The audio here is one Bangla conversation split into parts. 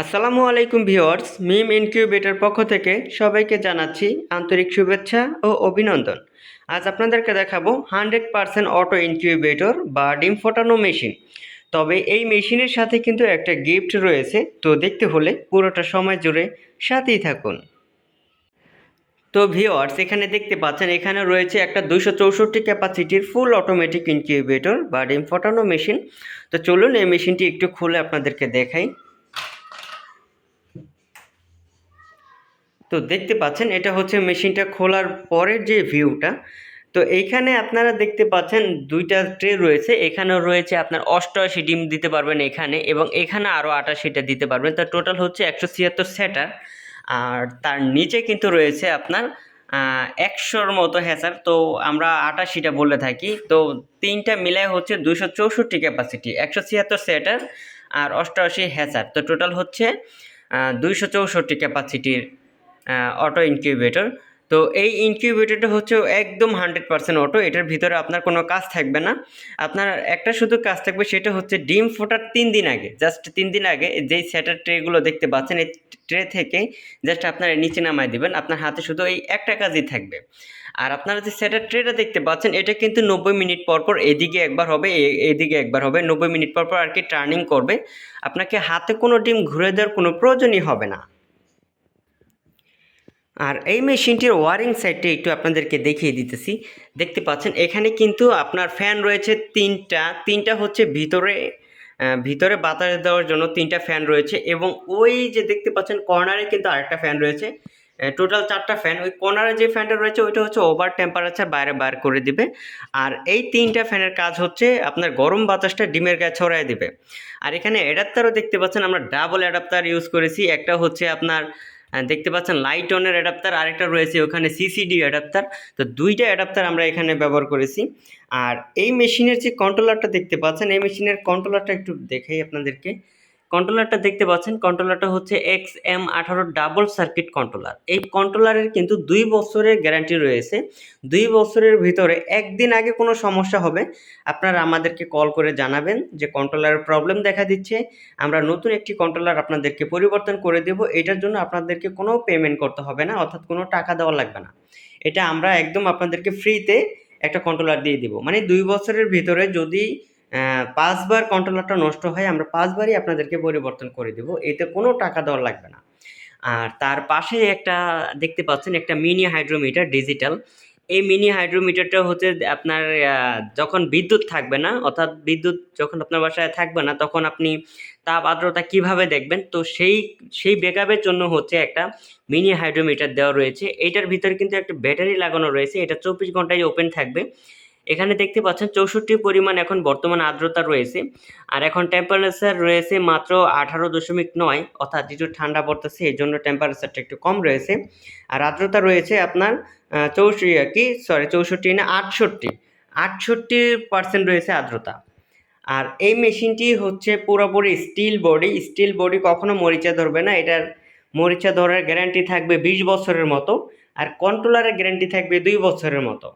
আসসালামু আলাইকুম ভিউয়ার্স, মিম ইনকিউবেটর পক্ষ থেকে সবাইকে জানাচ্ছি আন্তরিক শুভেচ্ছা ও অভিনন্দন। আজ আপনাদেরকে দেখাবো হান্ড্রেড পারসেন্ট অটো ইনকিউবেটর বা ডিম ফোটানো মেশিন। তবে এই মেশিনের সাথে কিন্তু একটা গিফট রয়েছে, তো দেখতে হলে পুরোটা সময় জুড়ে সাথেই থাকুন। তো ভিওয়ার্স এখানে দেখতে পাচ্ছেন, এখানে রয়েছে একটা দুশো চৌষট্টি ক্যাপাসিটির ফুল অটোমেটিক ইনকিউবেটর বা ডিম ফোটানো মেশিন। তো চলুন এই মেশিনটি একটু খুলে আপনাদেরকে দেখাই। তো দেখতে পাচ্ছেন, এটা হচ্ছে মেশিনটা খোলার পরের যে ভিউটা। তো এইখানে আপনারা দেখতে পাচ্ছেন দুইটা ট্রে রয়েছে, এখানেও রয়েছে আপনার অষ্টআশি ডিম দিতে পারবেন এখানে এবং এখানে আরও আটাশিটা দিতে পারবেন। তার টোটাল হচ্ছে একশো ছিয়াত্তর সেটার। আর তার নিচে কিন্তু রয়েছে আপনার একশোর মতো হ্যাচার। তো আমরা আটাশিটা বলে থাকি। তো তিনটা মিলায় হচ্ছে দুশো চৌষট্টি ক্যাপাসিটি একশো ছিয়াত্তর সেটার আর অষ্টআশি হ্যাচার। তো টোটাল হচ্ছে দুইশো চৌষট্টি ক্যাপাসিটির অটো ইনকিউবেটর তো এই ইনকিউবেটরটা হচ্ছে একদম হান্ড্রেড পার্সেন্ট অটো এটার ভিতরে আপনার কোনো কাজ থাকবে না। আপনার একটা শুধু কাজ থাকবে সেটা হচ্ছে ডিম ফোটার তিন দিন আগে জাস্ট তিন দিন আগে যেই স্যাটার ট্রেগুলো দেখতে পাচ্ছেন, এই ট্রে থেকে জাস্ট আপনার নিচে নামায় দিবেন, আপনার হাতে শুধু এই একটা কাজই থাকবে। আর আপনারা যে স্যাটার ট্রেটা দেখতে পাচ্ছেন, এটা কিন্তু নব্বই মিনিট পর পর এদিকে একবার হবে এদিকে একবার হবে, নব্বই মিনিট পর পর আর কি টার্নিং করবে। আপনাকে হাতে কোনো ডিম ঘুরে দেওয়ার কোনো প্রয়োজনই হবে না। আর এই মেশিনটির ওয়ারিং সাইডটা একটু আপনাদেরকে দেখিয়ে দিতেছি। দেখতে পাচ্ছেন, এখানে কিন্তু আপনার ফ্যান রয়েছে তিনটা তিনটা হচ্ছে ভিতরে ভিতরে বাতাস দেওয়ার জন্য তিনটা ফ্যান রয়েছে এবং ওই যে দেখতে পাচ্ছেন কর্নারে কিন্তু আরেকটা ফ্যান রয়েছে। টোটাল চারটা ফ্যান, ওই কর্নারে যে ফ্যানটা রয়েছে ওইটা হচ্ছে ওভার টেম্পারেচার বাইরে বার করে দিবে। আর এই তিনটা ফ্যানের কাজ হচ্ছে আপনার গরম বাতাসটা ডিমের গায়ে ছড়ায় দিবে। আর এখানে অ্যাডাপ্টারও দেখতে পাচ্ছেন, আমরা ডাবল অ্যাডাপ্টার ইউজ করেছি। একটা হচ্ছে আপনার দেখতে পাচ্ছেন লাইট অনের অ্যাডাপ্টার আরেকটা রয়েছে, ওখানে সিসিডি অ্যাডাপ্টার তো দুইটা অ্যাডাপ্টার আমরা এখানে ব্যবহার করেছি। আর এই মেশিনের যে কন্ট্রোলারটা দেখতে পাচ্ছেন, এই মেশিনের কন্ট্রোলারটা একটু দেখাই আপনাদেরকে। কন্ট্রোলারটা দেখতে পাচ্ছেন কন্ট্রোলারটা হচ্ছে এক্স এম আঠারো ডাবল সার্কিট কন্ট্রোলার এই কন্ট্রোলারের কিন্তু দুই বছরের গ্যারান্টি রয়েছে। দুই বছরের ভিতরে একদিন আগে কোনো সমস্যা হবে, আপনারা আমাদেরকে কল করে জানাবেন যে কন্ট্রোলারের প্রবলেম দেখা দিচ্ছে। আমরা নতুন একটি কন্ট্রোলার আপনাদেরকে পরিবর্তন করে দেব। এটার জন্য আপনাদেরকে কোনো পেমেন্ট করতে হবে না, অর্থাৎ কোনো টাকা দেওয়া লাগবে না। এটা আমরা একদম আপনাদেরকে ফ্রিতে একটা কন্ট্রোলার দিয়ে দিব। মানে দুই বছরের ভিতরে যদি পাঁচবার কন্ট্রোলারটা নষ্ট হয়, আমরা পাঁচবারই আপনাদেরকে পরিবর্তন করে দেব। এতে কোনো টাকা দেওয়া লাগবে না। আর তার পাশে একটা দেখতে পাচ্ছেন, একটা মিনি হাইড্রোমিটার ডিজিটাল এই মিনি হাইড্রোমিটারটা হচ্ছে আপনার যখন বিদ্যুৎ থাকবে না, অর্থাৎ বিদ্যুৎ যখন আপনার বাসায় থাকবে না, তখন আপনি তাপ আর্দ্রতা কীভাবে দেখবেন? তো সেই সেই ব্যাকআপের জন্য হচ্ছে একটা মিনি হাইড্রোমিটার দেওয়া রয়েছে। এটার ভিতরে কিন্তু একটা ব্যাটারি লাগানো রয়েছে। এটা চব্বিশ ঘন্টায় ওপেন থাকবে। এখানে দেখতে পাচ্ছেন চৌষট্টি পরিমাণ এখন বর্তমান আর্দ্রতা রয়েছে। আর এখন টেম্পারেচার রয়েছে মাত্র আঠারো দশমিক নয়, অর্থাৎ যেটু ঠান্ডা পড়তেছে এই জন্য টেম্পারেচারটা একটু কম রয়েছে। আর আর্দ্রতা রয়েছে আপনার চৌষট্টি কি? সরি চৌষট্টি না, আটষট্টি। আটষট্টি পার্সেন্ট রয়েছে আর্দ্রতা। আর এই মেশিনটি হচ্ছে পুরোপুরি স্টিল বডি স্টিল বডি কখনো মরিচা ধরবে না। এটার মরিচা ধরার গ্যারান্টি থাকবে বিশ বছরের মতো। আর কন্ট্রোলারের গ্যারান্টি থাকবে দুই বছরের মতো।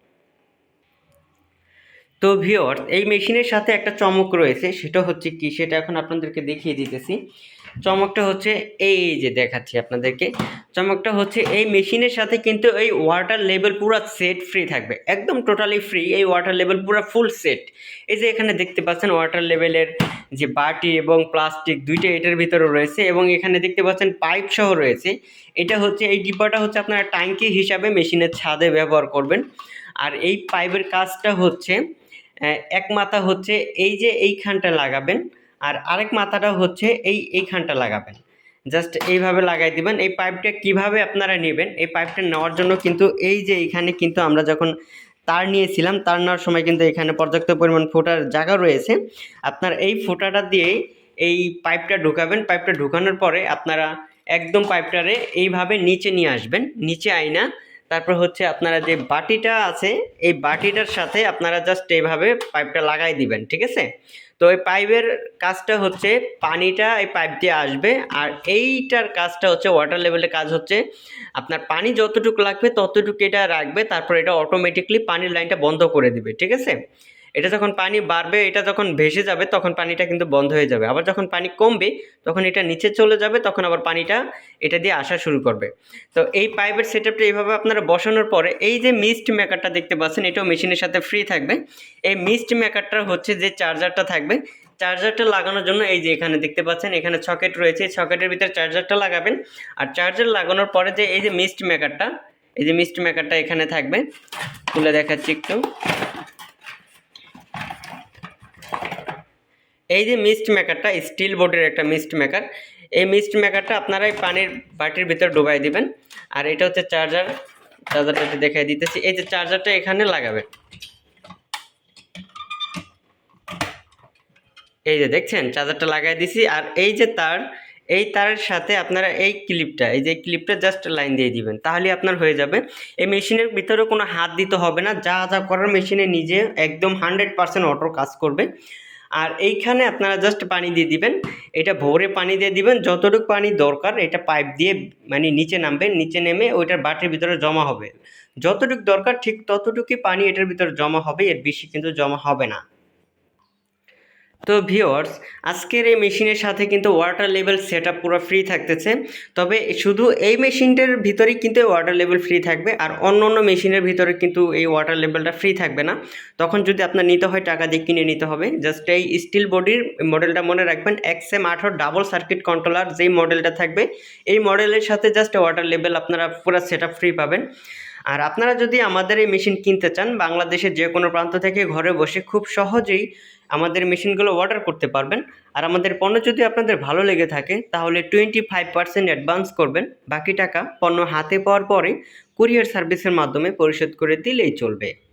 তো ভিওর এই মেশিনের সাথে একটা চমক রয়েছে, সেটা হচ্ছে কি, সেটা এখন আপনাদেরকে দেখিয়ে দিতেছি। চমকটা হচ্ছে এই যে দেখাচ্ছি আপনাদেরকে। চমকটা হচ্ছে এই মেশিনের সাথে কিন্তু এই ওয়াটার লেভেল পুরো সেট ফ্রি থাকবে। একদম টোটালি ফ্রি এই ওয়াটার লেভেল পুরো ফুল সেট এই যে এখানে দেখতে পাচ্ছেন ওয়াটার লেভেলের যে বাটি এবং প্লাস্টিক দুইটা এটার ভিতরে রয়েছে এবং এখানে দেখতে পাচ্ছেন পাইপ সহ রয়েছে। এটা হচ্ছে, এই ডিব্বাটা হচ্ছে আপনারা ট্যাঙ্কি হিসাবে মেশিনের ছাদে ব্যবহার করবেন। আর এই পাইপের কাজটা হচ্ছে এক মাথা হচ্ছে এই যে এইখানটা লাগাবেন আর আরেক মাথাটা হচ্ছে এই এইখানটা লাগাবেন। জাস্ট এইভাবে লাগাই দিবেন। এই পাইপটা কীভাবে আপনারা নেবেন, এই পাইপটা নেওয়ার জন্য কিন্তু এই যে এখানে কিন্তু আমরা যখন তার নিয়েছিলাম, তার নেওয়ার সময় কিন্তু এখানে পর্যাপ্ত পরিমাণ ফোটার জায়গা রয়েছে। আপনার এই ফোটাটা দিয়ে এই পাইপটা ঢুকাবেন। পাইপটা ঢুকানোর পরে আপনারা একদম পাইপটারে এইভাবে নিচে নিয়ে আসবেন। নিচে আইনা তারপর হচ্ছে আপনারা যে বাটিটা আছে, এই বাটিটার সাথে আপনারা জাস্ট এইভাবে পাইপটা লাগাই দিবেন, ঠিক আছে? তো এই পাইপের কাজটা হচ্ছে পানিটা এই পাইপ দিয়ে আসবে, আর এইটার কাজটা হচ্ছে ওয়াটার লেভেলের কাজ হচ্ছে আপনার পানি যতটুকু লাগবে ততটুকু এটা রাখবে, তারপর এটা অটোমেটিকলি পানির লাইনটা বন্ধ করে দিবে, ঠিক আছে? এটা যখন পানি বাড়বে, এটা যখন ভেসে যাবে, তখন পানিটা কিন্তু বন্ধ হয়ে যাবে। আবার যখন পানি কমবে, তখন এটা নিচে চলে যাবে, তখন আবার পানিটা এটা দিয়ে আসা শুরু করবে। তো এই পাইপের সেট আপটা এইভাবে আপনারা বসানোর পরে, এই যে মিস্ট মেকারটা দেখতে পাচ্ছেন, এটাও মেশিনের সাথে ফ্রি থাকবে। এই মিস্ট মেকারটা হচ্ছে যে চার্জারটা থাকবে। চার্জারটা লাগানোর জন্য এই যে এখানে দেখতে পাচ্ছেন, এখানে সকেট রয়েছে সকেটের ভিতরে চার্জারটা লাগাবেন। আর চার্জার লাগানোর পরে যে এই যে মিস্ট মেকারটা এই যে মিস্ট মেকারটা এখানে থাকবে। তুলে দেখাচ্ছি একটু। এই যে মিস্ট মেকারটা স্টিল বোর্ডের একটা মিস্ট মেকার এই মিস্ট মেকারটা আপনারা এই পানির বাটির ভিতর ডুবাই দিবেন। আর এটা হচ্ছে চার্জার চার্জারটা দেখাই দিতেছি। এই যে চার্জারটা এখানে লাগাবেন। এই যে দেখছেন চার্জারটা লাগাই দিছি। আর এই যে তার, এই তারের সাথে আপনারা এই ক্লিপটা এই যে ক্লিপটা জাস্ট লাইন দিয়ে দিবেন। তাহলে আপনার হয়ে যাবে। এই মেশিনের ভিতরে কোনো হাত দিতে হবে না। যা যা করার মেশিনে নিজে একদম হান্ড্রেড পার্সেন্ট অটো কাজ করবে। আর এইখানে আপনারা জাস্ট পানি দিয়ে দিবেন। এটা ভোরে পানি দিয়ে দিবেন। যতটুকু পানি দরকার, এটা পাইপ দিয়ে মানে নিচে নামবেন, নিচে নেমে ওইটার বাটির ভিতরে জমা হবে। যতটুকু দরকার, ঠিক ততটুকুই পানি এটার ভিতরে জমা হবে, এর বেশি কিন্তু জমা হবে না। তো ভিওয়ার্স আজকের এই মেশিনের সাথে কিন্তু ওয়াটার লেভেল সেট পুরো ফ্রি থাকতেছে। তবে শুধু এই মেশিনটার ভিতরেই কিন্তু ওয়াটার লেভেল ফ্রি থাকবে আর অন্য অন্য মেশিনের ভিতরে কিন্তু এই ওয়াটার লেভেলটা ফ্রি থাকবে না। তখন যদি আপনার নিতে হয় টাকা দিয়ে কিনে নিতে হবে। জাস্ট এই স্টিল বডির মডেলটা মনে রাখবেন এক্স এম আঠারো ডাবল সার্কিট কন্ট্রোলার যেই মডেলটা থাকবে, এই মডেলের সাথে জাস্ট ওয়াটার লেভেল আপনারা পুরো সেট ফ্রি পাবেন। আর আপনারা যদি আমাদের এই মেশিন কিনতে চান, বাংলাদেশের যে কোনো প্রান্ত থেকে ঘরে বসে খুব সহজেই আমাদের মেশিনগুলো অর্ডার করতে পারবেন। আর আমাদের পণ্য যদি আপনাদের ভালো লেগে থাকে, তাহলে টোয়েন্টি ফাইভ পার্সেন্ট অ্যাডভান্স করবেন। বাকি টাকা পণ্য হাতে পাওয়ার পরে কুরিয়ার সার্ভিসের মাধ্যমে পরিশোধ করে দিলেই চলবে।